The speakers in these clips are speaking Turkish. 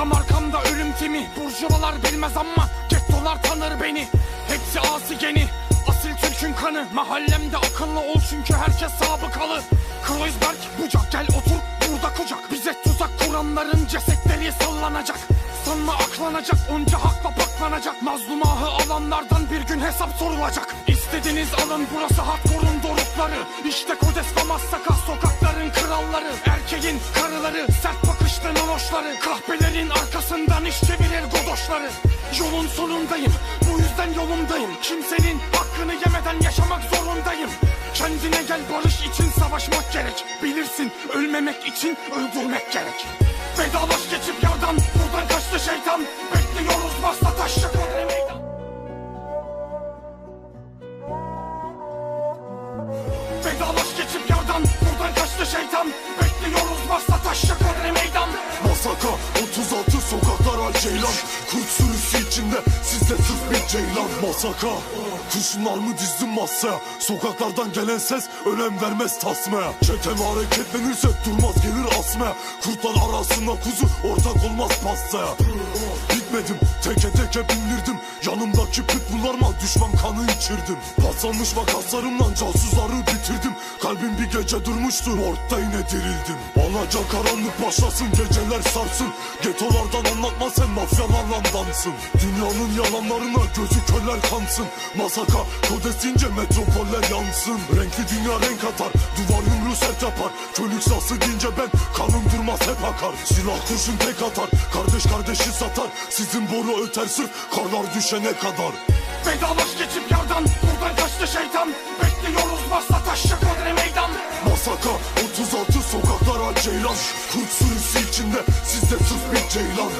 Tam arkamda ölüm timi. Burjuvalar bilmez ama gettolar tanır beni. Hepsi asi geni. Asil Türk'ün kanı. Mahallemde akıllı ol çünkü herkes sabıkalı Kreuzberg bucak gel otur. Burada kucak. Bize tuzak kuranların cesetleri sallanacak. Sanma aklanacak onca hakla baklanacak Mazlum ahı alanlardan bir gün hesap sorulacak. İstediğiniz alın burası hardcore'un dorukları. İşte Kodes ve Massaka sokakların kralları. Erkeğin karıları sert bakışlı nonoşları Kahpelerin arkasından iş çevirir godoşları. Yolun sonundayım bu yüzden yolumdayım. Kimsenin hakkını yemeden yaşamak zorundayım. Kendine gel barış için savaşmak gerek. Bilirsin ölmemek için öldürmek gerek. Vedalaş geçip yardan buradan kaçtı şeytan. Bekliyoruz basta bir ceylan Masaka. Kurşunlarımı dizdim masaya? Sokaklardan gelen ses önem vermez tasmaya. Çeten hareketlenirse durmaz gelir asmaya. Kurtlar arasında kuzu ortak olmaz pastaya Bitmedim teke teke bindirdim. Yanımdaki pitbulllarıma düşman kanı içirdim. Paslanmış makaslarımla casusları bitirdim. Kalbim bir gece durmuştu orta yine dirildim. Alaca karanlık başlasın geceler sarsın. Getolardan anlatma sen mafyalarla dansın Dünyanın yalanlarına gözü körler kansın. Masaka kodesince metropoller yansın. Renkli dünya renk atar duvar yumruğu sert yapar. Çölük sası deyince ben kanım durmaz hep akar. Silah kurşun tek atar kardeş kardeşi satar Sizin boru öter sırf karlar düşene kadar. Vedalaş geçip yardan buradan kaçtı şeytan. Bekliyoruz basta taşla kodre meydan. Masaka 36 sokaklara ceylan. Kurt sürüsü içinde sizde sırf bir ceylan.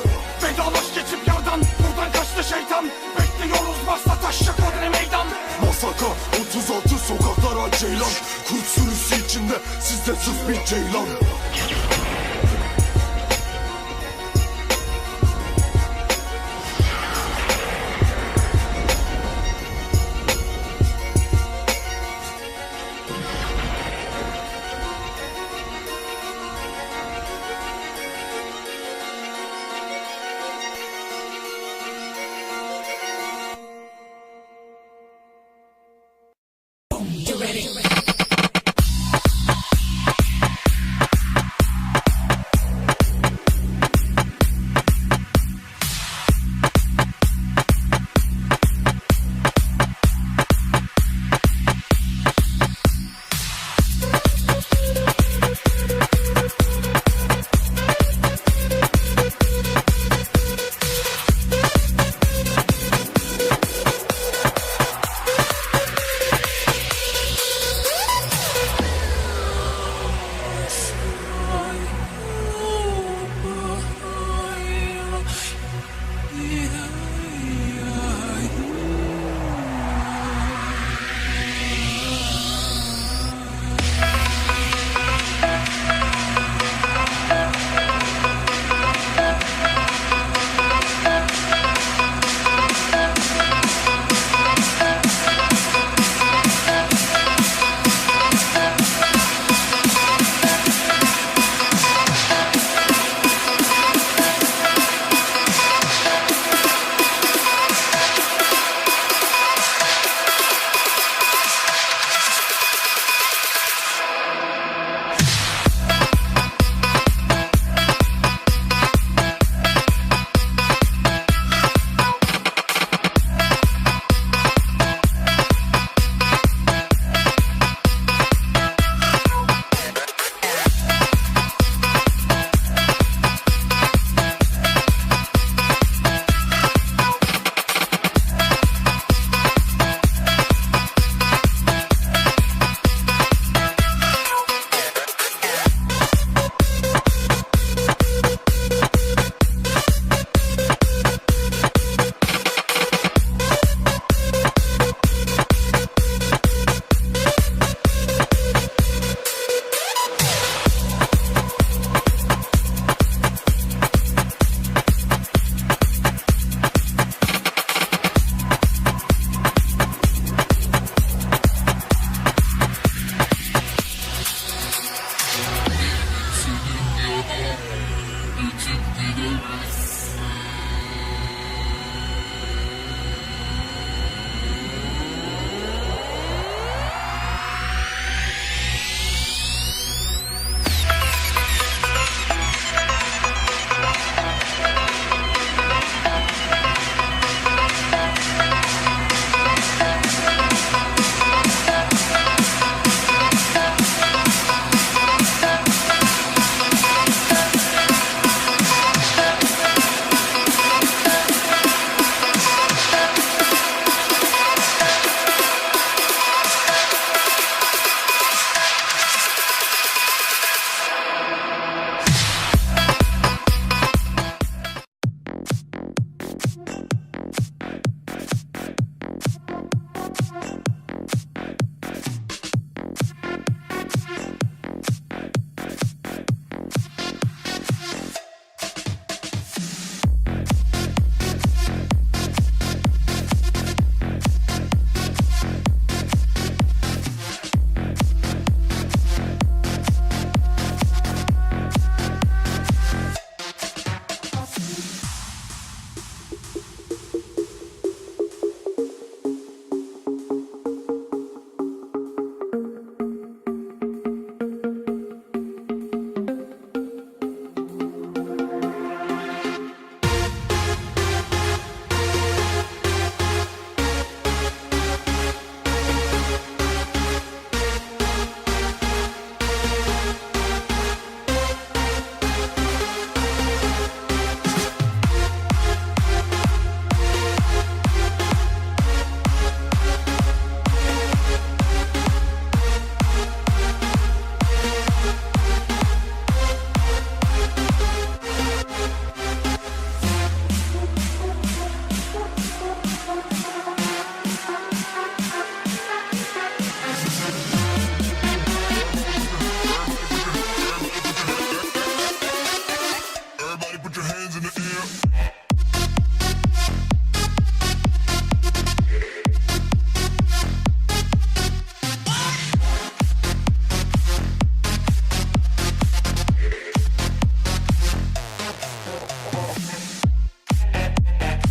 Vedalaş geçip yardan buradan kaçtı şeytan. Bekliyoruz basta taşla kodre meydan. Masaka 36 sokaklara ceylan. Kurt sürüsü içinde sizde sırf bir ceylan You ready? You ready?